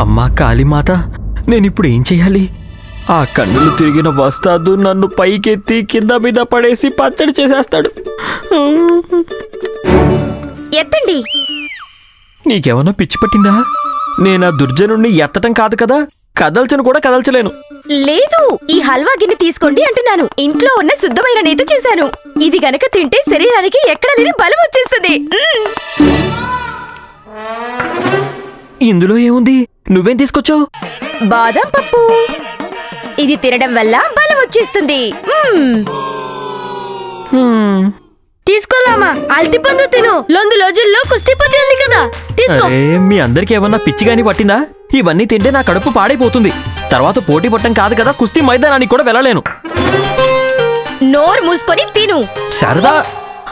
అమ్మా కాళీమాత నేనిప్పుడు ఏం చెయ్యాలి? ఆ కన్నులు తిరిగిన వస్తాదు నన్ను పైకెత్తి కింద మీద పడేసి పచ్చడి చేసేస్తాడు. ఎత్తండి. నీకేమన్నా పిచ్చి పట్టిందా? నేను ఆ దుర్జనుణ్ణి ఎత్తటం కాదు కదా కదల్చను కూడా కదల్చలేను. లేదు ఈ హల్వా గిన్నె తీసుకోండి అంటున్నాను. ఇంట్లో ఉన్న శుద్ధమైన నేతి చేశాను. ఇది గనక తింటే శరీరానికి ఎక్కడ లేని బలం వచ్చేస్తుంది. ఇందులో ఏముంది? నువ్వేం తీసుకొచ్చావు? బాదం పప్పు. ఇది తినడం వల్ల బలం వచ్చేస్తుంది. తీసుకోలామా? అల్టిపండు తిను. లొందు రోజుల్లో కుస్తీపతి ఉంది కదా. తీసుకో. అరే మీ అందరికి ఏమన్నా పిచ్చిగాని పట్టిందా? ఇవన్నీ తింటే నా కడుపు పాడైపోతుంది. తర్వాత పోటీ పట్టం కాదు కదా కుస్తీ మైదానానికి కూడా వెళ్ళలేను. నోరు మూసుకొని తిను. శారదా!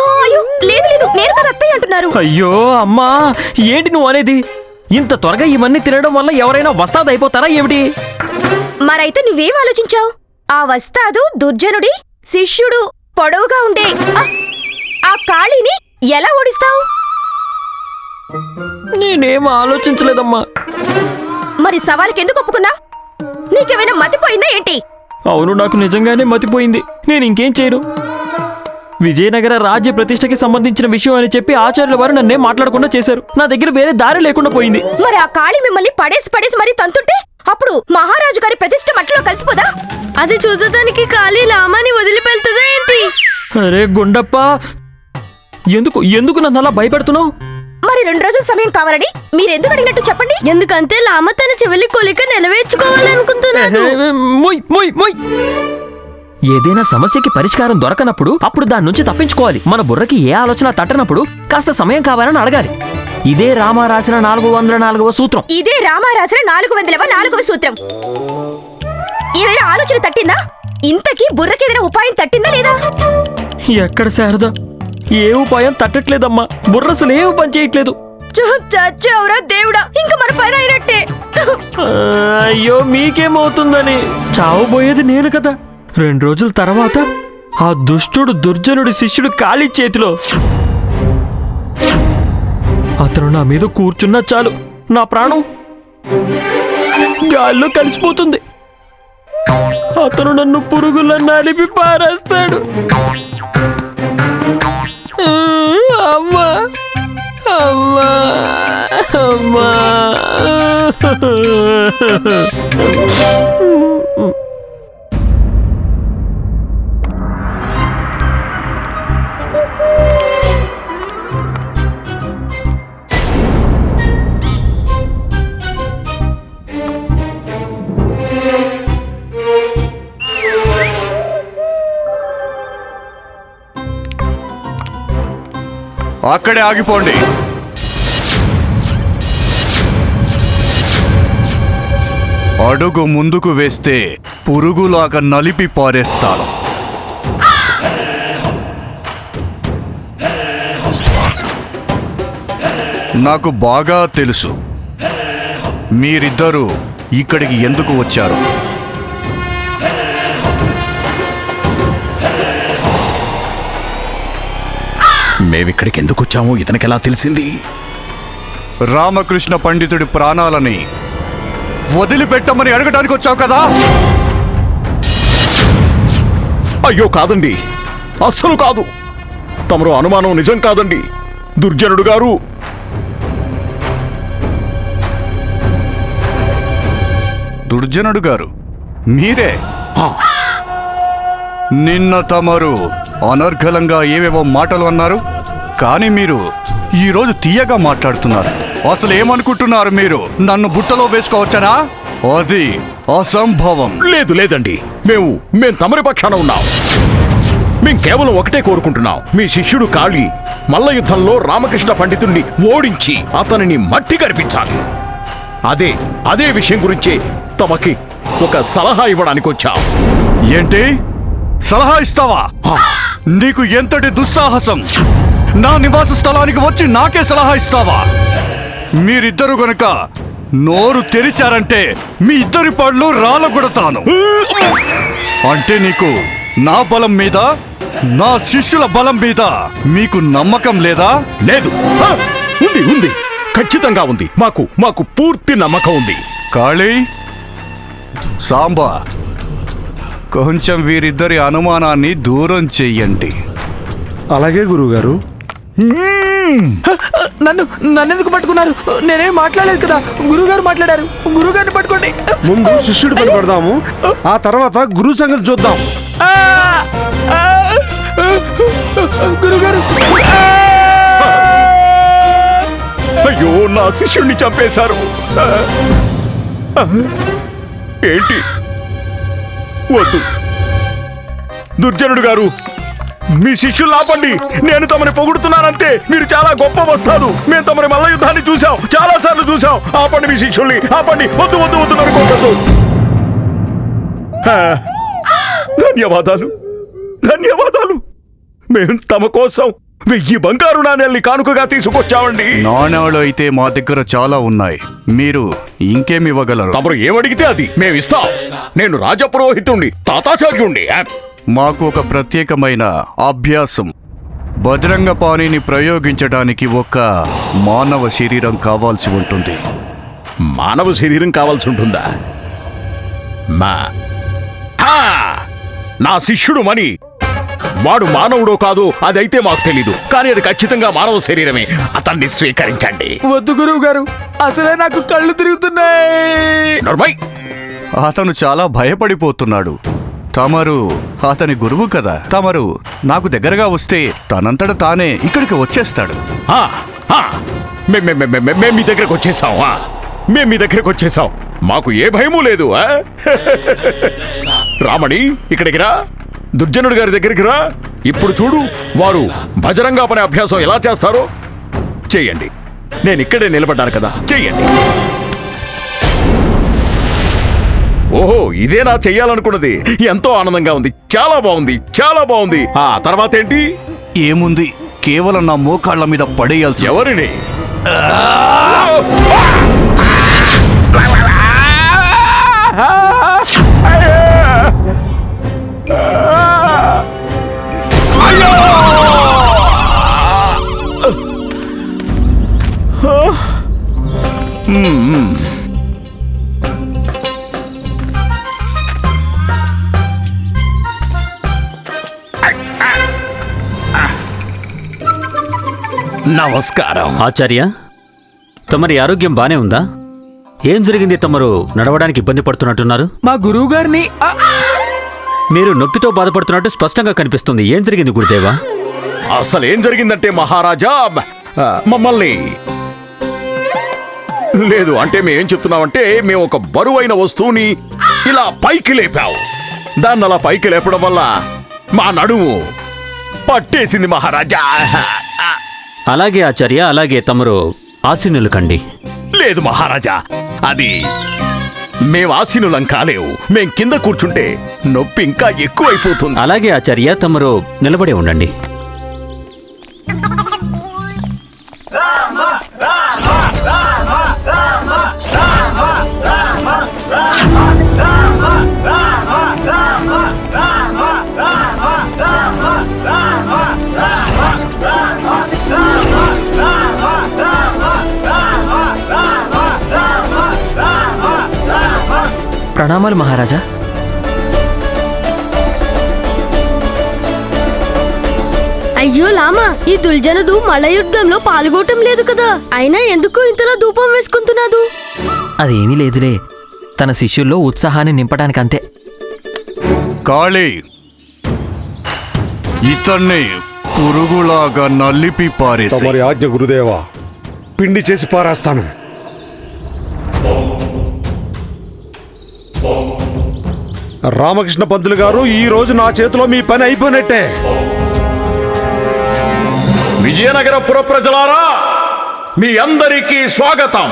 ఆ, అయ్యో లేదు లేదు. నేను కదా అత్తయ్య అంటున్నారు. అయ్యో అమ్మా! ఏంటి నువ్వు అనేది? ఇంత త్వరగా ఇవన్నీ తినడం వల్ల ఎవరైనా వస్తాది అయిపోతారా ఏమిటి? మరైతే నువ్వేం ఆలోచించావు? ఆ వస్తాదు దుర్జనుడి శిష్యుడు పొడవుగా ఉండే. ఆ, కాళీని ఎలా ఓడిస్తావు? నేనేం ఆలోచించలేదమ్మా. మరి సవాల్కి ఎందుకు ఒప్పుకున్నా నీకేమైనా మతిపోయిందా ఏంటి? అవును నాకు నిజంగానే మతిపోయింది. నేను ఇంకేం చేయను? విజయనగర రాజ్య ప్రతిష్టకి సంబంధించిన విషయం అని చెప్పి ఆచార్యుల వారు నన్నే మాట్లాడకుండా చేశారు. నా దగ్గర వేరే దారి లేకుండా పోయింది. మరి ఆ కాళీ మిమ్మల్ని పడేసి పడేసి మరీ తంతుంటే? అప్పుడు మహారాజు గారి ప్రతిష్ట మట్టిలో కలిసిపోదా? అది చూడటానికి ఖాళీ లామాని వదిలిపెళ్తుందా ఏంటి? అరే గుండప్ప! ఎందుకు ఎందుకు నన్ను అలా భయపెడుతున్నావు? మరి రెండు రోజుల సమయం కావాలని మీరెందుకు అడిగినట్టు చెప్పండి? ఎందుకంటే లామ తన చెవిలి కోలిక నెరవేర్చుకోవాలనుకుంటున్నాడు మొయ్ మొయ్ మొయ్! ఏదైనా సమస్యకి పరిష్కారం దొరకనప్పుడు అప్పుడు దాని నుంచి తప్పించుకోవాలి. మన బుర్రకి ఏ ఆలోచన తట్టనప్పుడు కాస్త సమయం కావాలని అడగాలి. ఇదే రామ రాసిన నాలుగు వందల నాలుగవ సూత్రం. ఇదే రామా రాసిన నాలుగు వందలవ నాలుగవ సూత్రం. ఏదైనా ఆలోచన తట్టిందా? ఇంతకీ బుర్రకేదైనా ఉపాయం తట్టిందా లేదా? ఎక్కడ శారద? ఏ ఉపాయం తట్టట్లేదమ్మా. బుర్ర అసలు ఏ పని చేయట్లేదు. చచ్చావురా దేవుడా ఇంక మన పని అయినట్టే. అయ్యో మీకేమవుతుందని. చావబోయేది నేను కదా. రెండు రోజుల తర్వాత ఆ దుష్టుడు దుర్జనుడి శిష్యుడు ఖాళీ చేతిలో. అతను నా మీద కూర్చున్నా చాలు. నా ప్రాణం గాల్లో కలిసిపోతుంది. అతను నన్ను పురుగుల నలిపి పారేస్తాడు. అమ్మా అమ్మా అమ్మా. అక్కడే ఆగిపోండి. అడుగు ముందుకు వేస్తే పురుగులాగా నలిపి పారేస్తాను. నాకు బాగా తెలుసు. మీరిద్దరూ ఇక్కడికి ఎందుకు వచ్చారు? మేమిక్కడికి ఎందుకు వచ్చామో ఇతనికెలా తెలిసింది? రామకృష్ణ పండితుడి ప్రాణాలని వదిలిపెట్టమని అడగడానికి వచ్చావు కదా? అయ్యో కాదండి. అస్సలు కాదు. తమరు అనుమానం నిజం కాదండి. దుర్జనుడు గారు. దుర్జనుడు గారు మీరే? ఆ, నిన్న తమరు అనర్ఘలంగా ఏవేవో మాటలు అన్నారు. కానీ మీరు ఈరోజు తీయగా మాట్లాడుతున్నారు. అసలు ఏమనుకుంటున్నారు మీరు? నన్ను బుట్టలో వేసుకోవచ్చనా? అది అసంభవం. లేదు లేదండి. మేము మేం తమరి పక్షాన ఉన్నాం. మేం కేవలం ఒకటే కోరుకుంటున్నాం. మీ శిష్యుడు కాళీ మల్ల యుద్ధంలో రామకృష్ణ పండితుణ్ణి ఓడించి అతనిని మట్టి కనిపించాలి అదే అదే విషయం గురించే తమకి ఒక సలహా ఇవ్వడానికి వచ్చాం ఏంటి? సలహా ఇస్తావా? నీకు ఎంతటి దుస్సాహసం? నా నివాస స్థలానికి వచ్చి నాకే సలహా ఇస్తావా? మీరిద్దరు గనుక నోరు తెరిచారంటే మీ ఇద్దరి పళ్ళు రాలగొడతాను. అంటే నీకు నా బలం మీద నా శిష్యుల బలం మీద మీకు నమ్మకం లేదా? లేదు. ఉంది ఉంది. ఖచ్చితంగా ఉంది. మాకు మాకు పూర్తి నమ్మకం ఉంది. కాళీ సాంబా కొంచెం వీరిద్దరి అనుమానాన్ని దూరం చెయ్యండి. అలాగే గురువుగారు. నన్ను నన్నెందుకు పట్టుకున్నారు? నేనేం మాట్లాడలేదు కదా. గురుగారు మాట్లాడారు. గురుగారిని పట్టుకోండి. ముందు శిష్యుడి పడదాము ఆ తర్వాత గురువు సంగతి చూద్దాం. గురుగారు అయ్యో నా శిష్యుణ్ణి చంపేశారు. ఏంటి? వద్దు. దుర్జనుడు గారు మీ శిష్యులు ఆపండి నేను తమని పొగుడుతున్నానంతే మీరు చాలా గొప్ప వస్తారు మేము తమని మల్ల యుద్ధాన్ని చూసాం చాలా సార్లు చూసాం ఆపండి మీ శిష్యుల్ని ఆపండి. వద్దు వద్దు వద్దు అనుకోవద్దు ధన్యవాదాలు. ధన్యవాదాలు. మేము తమ కోసం వెయ్యి బంగారు నాణ్యాల్ని కానుకగా తీసుకొచ్చామండి నాణాలు అయితే మా దగ్గర చాలా ఉన్నాయి. మీరు ఇంకేమి ఇవ్వగలరు? తమరు ఏమడిగితే అది మేమిస్తాం. నేను రాజపురోహితుణ్ణి తాతాచార్యుణ్ణి. మాకు ఒక ప్రత్యేకమైన అభ్యాసం. బజరంగ పాణిని ప్రయోగించడానికి ఒక మానవ శరీరం కావాల్సి ఉంటుంది. మానవ శరీరం కావాల్సి ఉంటుందా? మా ఆ! నా శిష్యుడు మణి వాడు మానవుడో కాదో అదైతే మాకు తెలీదు. కానీ అది ఖచ్చితంగా మానవ శరీరమే. అతన్ని స్వీకరించండి. వద్దు గురువు గారు. అసలే నాకు కళ్ళు తిరుగుతున్నాయి. నర్మై! అతను చాలా భయపడిపోతున్నాడు. తమరు అతని గురువు కదా. తమరు నాకు దగ్గరగా వస్తే తనంతట తానే ఇక్కడికి వచ్చేస్తాడు. ఆ, ఆ, మేం మేం- మేం- మేం- మేం మీ దగ్గరకు వచ్చేసాం ఆ. మేం మీ దగ్గరకు వచ్చేసాం. మాకు ఏ భయము లేదు ఆ? రామణి ఇక్కడికి రా. దుర్జనుడు గారి దగ్గరికి రా. ఇప్పుడు చూడు వారు భజరంగా పనే అభ్యాసం ఎలా చేస్తారో. చెయ్యండి నేను ఇక్కడే నిలబడ్డాను కదా. చెయ్యండి ఓహో ఇదేనా చెయ్యాలనుకున్నది. ఎంతో ఆనందంగా ఉంది. చాలా బాగుంది. చాలా బాగుంది. ఆ తర్వాత ఏంటి? ఏముంది? కేవలం నా మోకాళ్ళ మీద పడేయాల్సి ఎవరిని? నమస్కారం. ఆచార్య తమరి ఆరోగ్యం బానే ఉందా? ఏం జరిగింది తమరు నడవడానికి ఇబ్బంది పడుతున్నట్టున్నారు? మా గురువు గారిని మీరు నొప్పితో బాధపడుతున్నట్టు స్పష్టంగా కనిపిస్తుంది. ఏం జరిగింది గురుదేవా? అసలు ఏం జరిగిందంటే మహారాజా మమ్మల్ని లేదు అంటే మేమేం చెప్తున్నామంటే మేము ఒక బరువైన వస్తువుని ఇలా పైకి లేపావు. దాన్ని అలా పైకి లేపడం వల్ల మా నడుము పట్టేసింది మహారాజా. అలాగే ఆచార్య అలాగే తమరు ఆశీనులు కండి. లేదు మహారాజా అది మేం ఆసీనులం కాలేవు. మేం కింద కూర్చుంటే నొప్పి ఇంకా ఎక్కువైపోతుంది. అలాగే ఆచార్య తమరు నిలబడి ఉండండి. ప్రణామాలు మహారాజా. అయ్యో లామా ఈ దుల్జనుడు మల యుద్ధంలో పాల్గొనటం లేదు కదా. అయినా ఎందుకు ఇంతలా ధూపం వేసుకుంటున్నాడు? అదేమీ లేదులే. తన శిష్యుల్లో ఉత్సాహాన్ని నింపడానికి అంతే. కాళీ ఇతన్ని పురుగులాగా నలిపి పారేసి. తమరి ఆజ్ఞ గురుదేవా పిండి చేసి పారేస్తాను. రామకృష్ణ పంతులు గారు ఈ రోజు నా చేతిలో మీ పని అయిపోయినట్టే. విజయనగర పుర ప్రజలారా మీ అందరికీ స్వాగతం.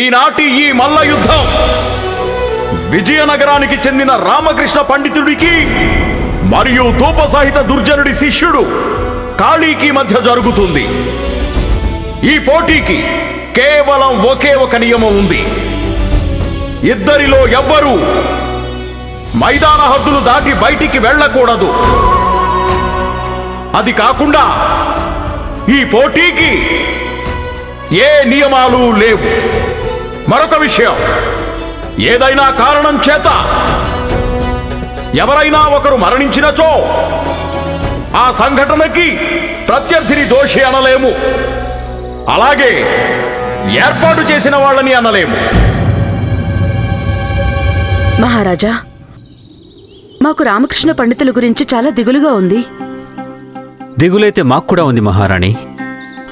ఈనాటి ఈ మల్ల యుద్ధం విజయనగరానికి చెందిన రామకృష్ణ పండితుడికి మరియు తూప సహిత దుర్జనుడి శిష్యుడు కాళీకి మధ్య జరుగుతుంది. ఈ పోటీకి కేవలం ఒకే ఒక నియమం ఉంది. ఇద్దరిలో ఎవ్వరూ మైదాన హద్దులు దాటి బయటికి వెళ్ళకూడదు. అది కాకుండా ఈ పోటీకి ఏ నియమాలు లేవు. మరొక విషయం ఏదైనా కారణం చేత ఎవరైనా ఒకరు మరణించినచో ఆ సంఘటనకి ప్రత్యర్థిని దోషి అనలేము. అలాగే ఏర్పాటు చేసిన వాళ్ళని అనలేము. మహారాజా మాకు రామకృష్ణ పండితుల గురించి చాలా దిగులుగా ఉంది. దిగులైతే మాకు కూడా ఉంది మహారాణి.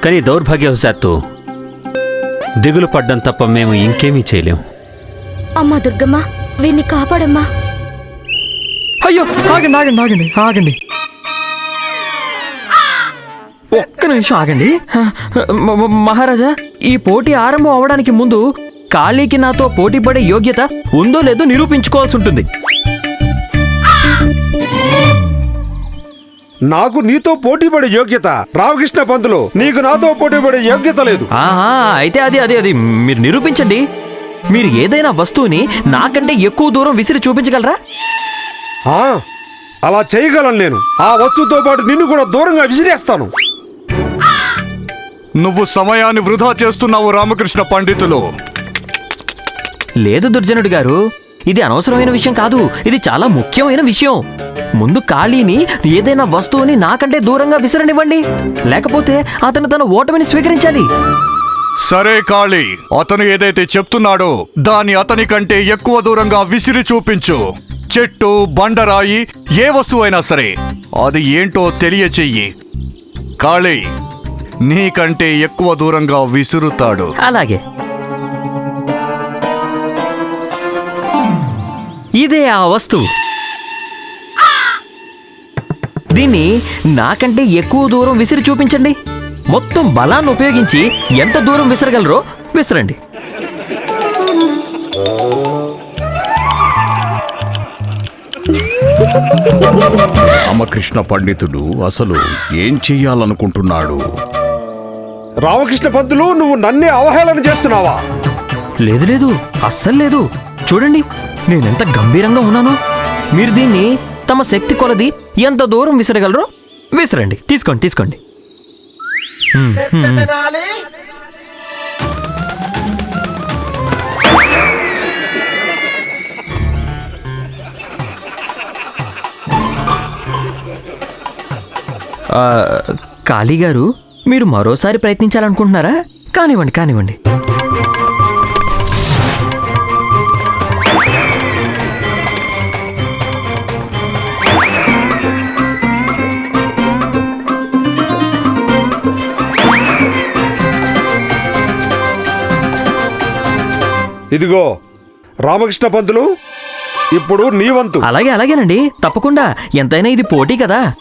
కానీ దౌర్భాగ్యవశాత్తు దిగులు పడ్డం తప్ప మేము ఇంకేమీ చేయలేం. అమ్మా దుర్గమ్మ వీన్ని కాపాడమ్మా. అయ్యో ఆగండి ఆగండి ఆగండి ఆగండి. ఒక్క నిమిషం ఆగండి. మహారాజా ఈ పోటీ ఆరంభం అవడానికి ముందు ఖాళీకి నాతో పోటీ పడే యోగ్యత ఉందో లేదో నిరూపించుకోవాల్సి ఉంటుంది. నాకు నీతో పోటీ పడే యోగ్యత. రామకృష్ణ పంతులు నీకు నాతో పోటీ పడే యోగ్యత లేదు. ఆహా అయితే అది అది అది. మీరు నిరూపించండి. మీరు ఏదైనా వస్తువుని నాకంటే ఎక్కువ దూరం విసిరి చూపించగలరా? ఆ, అలా చేయగలను నేను. ఆ వస్తువుతో పాటు నిన్ను కూడా దూరంగా విసిరేస్తాను. నువ్వు సమయాన్ని వృధా చేస్తున్నావు రామకృష్ణ పండితులు. లేదు దుర్జనుడు గారు. ఇది అనవసరమైన విషయం కాదు. ఇది చాలా ముఖ్యమైన విషయం. ముందు ఖాళీని ఏదైనా వస్తువుని నాకంటే దూరంగా విసరనివ్వండి. లేకపోతే అతను తన ఓటమిని స్వీకరించాలి. సరే కాళీ అతను ఏదైతే చెప్తున్నాడో దాన్ని అతని కంటే ఎక్కువ దూరంగా విసిరి చూపించు. చెట్టు బండరాయి ఏ వస్తువైనా సరే. అది ఏంటో తెలియచెయ్యి. కాళీ నీకంటే ఎక్కువ దూరంగా విసురుతాడు. అలాగే. ఇదే ఆ వస్తువు. దీన్ని నాకంటే ఎక్కువ దూరం విసిరి చూపించండి. మొత్తం బలాన్ని ఉపయోగించి ఎంత దూరం విసరగలరో విసరండి. రామకృష్ణ పండితుడు అసలు ఏం చెయ్యాలనుకుంటున్నాడు? రామకృష్ణ పంతులు నువ్వు నన్నే అవహేళన చేస్తున్నావా? లేదు లేదు అస్సలు లేదు. చూడండి. నేనెంత గంభీరంగా ఉన్నాను? మీరు దీన్ని తమ శక్తి కొలది ఎంత దూరం విసరగలరో విసిరండి. తీసుకోండి తీసుకోండి. కాళీ గారు మీరు మరోసారి ప్రయత్నించాలనుకుంటున్నారా? కానివ్వండి కానివ్వండి. ఇదిగో రామకృష్ణ పంతులు ఇప్పుడు నీ వంతు. అలాగే అలాగేనండి. తప్పకుండా. ఎంతైనా ఇది పోటీ కదా.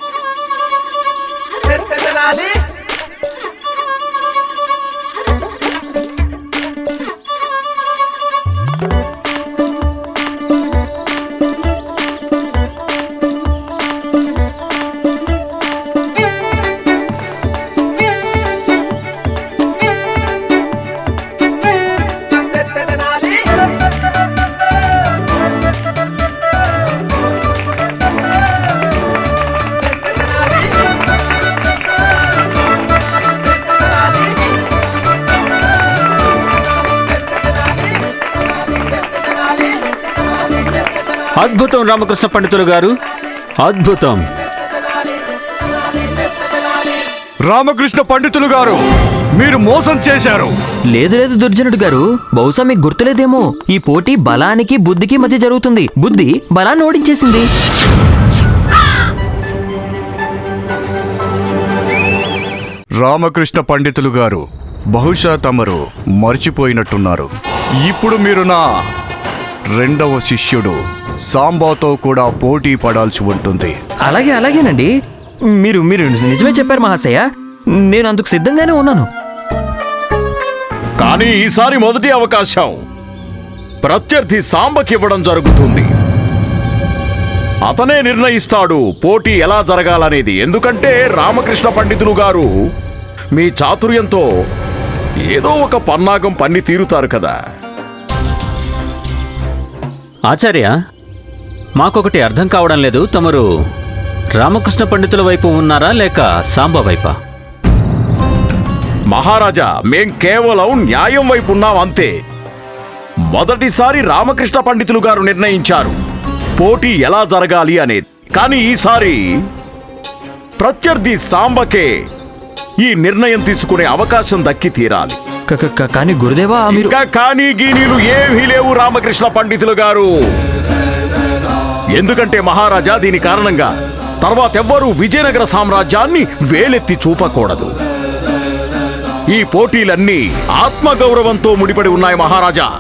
అద్భుతం రామకృష్ణ పండితులు గారు. అద్భుతం. రామకృష్ణ పండితులు గారు మీరు మోసం చేశారు. లేదు లేదు దుర్జనుడు గారు బహుశా మీకు గుర్తులేదేమో. ఈ పోటీ బలానికి బుద్ధికి మధ్య జరుగుతుంది. బుద్ధి బలాన్ని ఓడించేసింది. రామకృష్ణ పండితులు గారు బహుశా తమరు మర్చిపోయినట్టున్నారు. ఇప్పుడు మీరు నా రెండవ శిష్యుడు. సాంబాతో కూడా పోటీ పడాల్సి ఉంటుంది. అలాగే అలాగేనండి. మీరు మీరు నిజమే చెప్పారు మహాశయ. నేను అందుకు సిద్ధంగానే ఉన్నాను. కానీ ఈసారి మొదటి అవకాశం ప్రత్యర్థి సాంబకి ఇవ్వడం జరుగుతుంది. అతనే నిర్ణయిస్తాడు పోటీ ఎలా జరగాలనేది. ఎందుకంటే రామకృష్ణ పండితులు గారు మీ చాతుర్యంతో ఏదో ఒక పన్నాగం పన్ని తీరుతారు కదా. ఆచార్య మాకొకటి అర్థం కావడం లేదు. తమరు రామకృష్ణ పండితుల వైపు ఉన్నారా లేక సాంబ వైపా? మహారాజా మేం కేవలం న్యాయం వైపు ఉన్నాం అంతే. మొదటిసారి రామకృష్ణ పండితులు గారు నిర్ణయించారు. పోటీ ఎలా జరగాలి అనేది. కానీ ఈసారి ప్రత్యర్థి సాంబకే ఈ నిర్ణయం తీసుకునే అవకాశం దక్కి తీరాలి. కానీ గురుదేవా కానీ గీనీలు ఏవీ లేవు రామకృష్ణ పండితులు గారు. ఎందుకంటే మహారాజా దీని కారణంగా తర్వాత ఎవ్వరూ విజయనగర సామ్రాజ్యాన్ని వేలెత్తి చూపకూడదు. ఈ పోటీలన్నీ ఆత్మగౌరవంతో ముడిపడి ఉన్నాయి మహారాజా.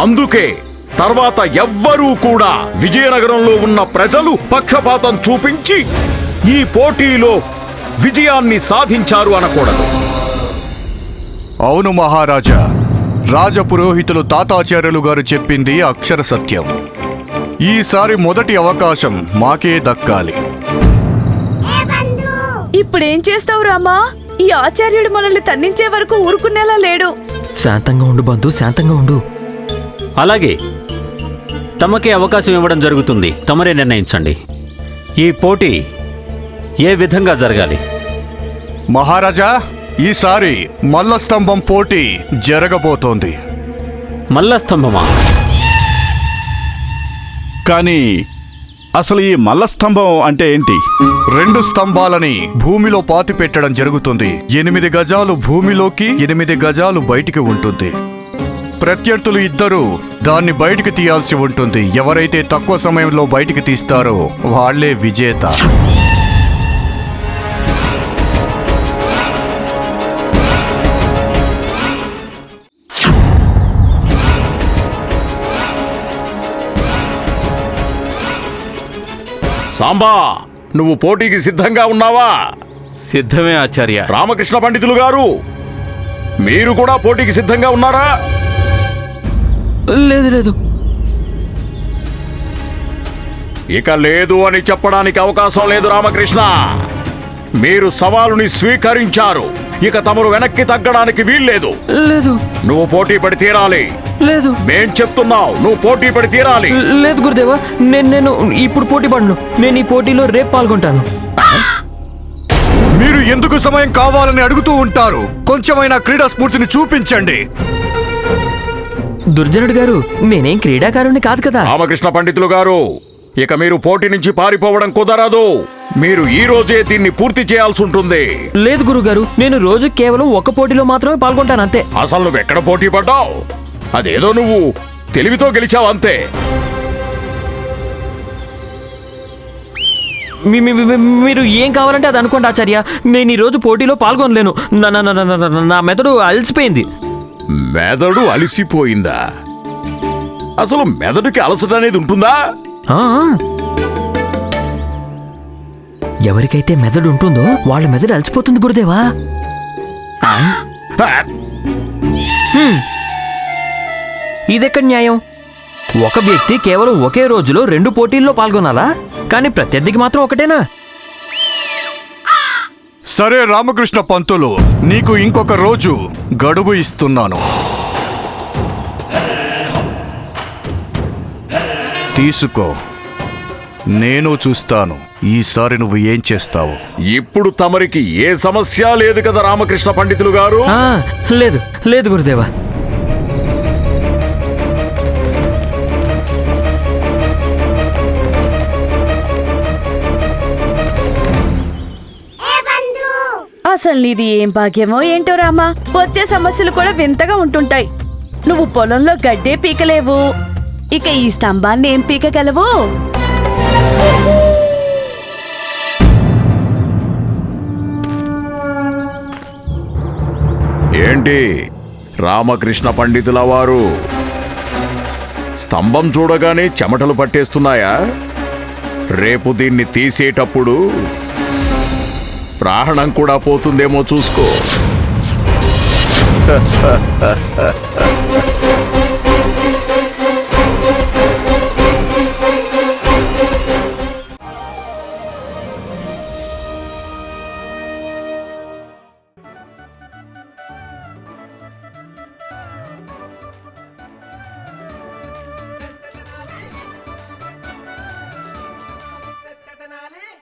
అందుకే తర్వాత ఎవ్వరూ కూడా విజయనగరంలో ఉన్న ప్రజలు పక్షపాతం చూపించి ఈ పోటీలో విజయాన్ని సాధించారు అనకూడదు. అవును మహారాజా రాజపురోహితులు తాతాచార్యులు గారు చెప్పింది అక్షర సత్యం. ఈసారి మొదటి అవకాశం మాకే దక్కాలి. ఇప్పుడేం చేస్తావు రామా? ఈ ఆచార్యుడు మనల్ని తన్నించే వరకు ఊరుకునేలా లేడు. శాంతంగా ఉండు బంధు శాంతంగా ఉండు. అలాగే తమకే అవకాశం ఇవ్వడం జరుగుతుంది. తమరే నిర్ణయించండి. ఈ పోటీ ఏ విధంగా జరగాలి? మహారాజా ఈసారి మల్ల స్తంభం పోటీ జరగబోతోంది. మల్ల స్తంభమా కానీ అసలు ఈ మల్లస్తంభం అంటే ఏంటి? రెండు స్తంభాలని భూమిలో పాతి పెట్టడం జరుగుతుంది. ఎనిమిది గజాలు భూమిలోకి ఎనిమిది గజాలు బయటికి ఉంటుంది. ప్రత్యర్థులు ఇద్దరు దాన్ని బయటికి తీయాల్సి ఉంటుంది. ఎవరైతే తక్కువ సమయంలో బయటికి తీస్తారో వాళ్ళే విజేత. సాంబా నువ్వు పోటీకి సిద్ధంగా ఉన్నావా? సిద్ధమే ఆచార్య. రామకృష్ణ పండితులు గారు మీరు కూడా పోటీకి సిద్ధంగా ఉన్నారా? లేదు లేదు. ఇక లేదు అని చెప్పడానికి అవకాశం లేదు రామకృష్ణ. మీరు సవాలుని స్వీకరించారు. ఇక తమరు వెనక్కి తగ్గడానికి వీల్లేదు. లేదు. నువ్వు పోటీ పడి తీరాలి. లేదు. మేం చెప్తున్నావు నువ్వు పోటీ పడి తీరాలి. లేదు గురుదేవా నేను నేను ఇప్పుడు పోటీ పడను. నేను ఈ పోటీలో రేపు పాల్గొంటాను. మీరు ఎందుకు సమయం కావాలని అడుగుతూ ఉంటారు? కొంచెమైనా క్రీడా స్ఫూర్తిని చూపించండి. దుర్జనుడు గారు నేనేం క్రీడాకారుణ్ణి కాదు కదా. రామకృష్ణ పండితులు గారు ఇక మీరు పోటీ నుంచి పారిపోవడం కుదరదు. మీరు ఈ రోజే దీన్ని పూర్తి చేయాల్సి ఉంటుంది. లేదు గురుగారు నేను రోజు కేవలం ఒక పోటీలో మాత్రమే పాల్గొంటాను అంతే. అసలు నువ్వు ఎక్కడ పోటీ పడ్డావు? అదేదో నువ్వు తెలివితో గెలిచావు అంతే. మీరు ఏం కావాలంటే అది అనుకోండి ఆచార్య. నేను ఈ రోజు పోటీలో పాల్గొనలేను. నా మెదడు అలసిపోయింది. మెదడు అలిసిపోయిందా? అసలు మెదడుకి అలసట అనేది ఉంటుందా. ఎవరికైతే మెదడు ఉంటుందో వాళ్ళ మెదడు అలసిపోతుంది గురుదేవా? ఇదెక్కడ న్యాయం? ఒక వ్యక్తి కేవలం ఒకే రోజులో రెండు పోటీల్లో పాల్గొనాలా? కానీ ప్రత్యర్థికి మాత్రం ఒకటేనా? సరే రామకృష్ణ పంతులు నీకు ఇంకొక రోజు గడువు ఇస్తున్నాను. తీసుకో. నేను చూస్తాను. ఈసారి నువ్వు ఏం చేస్తావు? ఇప్పుడు తమరికి ఏ సమస్య లేదు కదా రామకృష్ణ పండితులు గారు? ఆ, లేదు లేదు గురుదేవా. అసలు నీది ఏం భాగ్యమో ఏంటో రామా? వచ్చే సమస్యలు కూడా వింతగా ఉంటుంటాయి. నువ్వు పొలంలో గడ్డే పీకలేవు. ఇక ఈ స్తంభాన్ని ఏం పీకగలవు? ఏంటి? రామకృష్ణ పండితుల వారు స్తంభం చూడగానే చెమటలు పట్టేస్తున్నాయా? రేపు దీన్ని తీసేటప్పుడు ప్రాణం కూడా పోతుందేమో చూసుకో.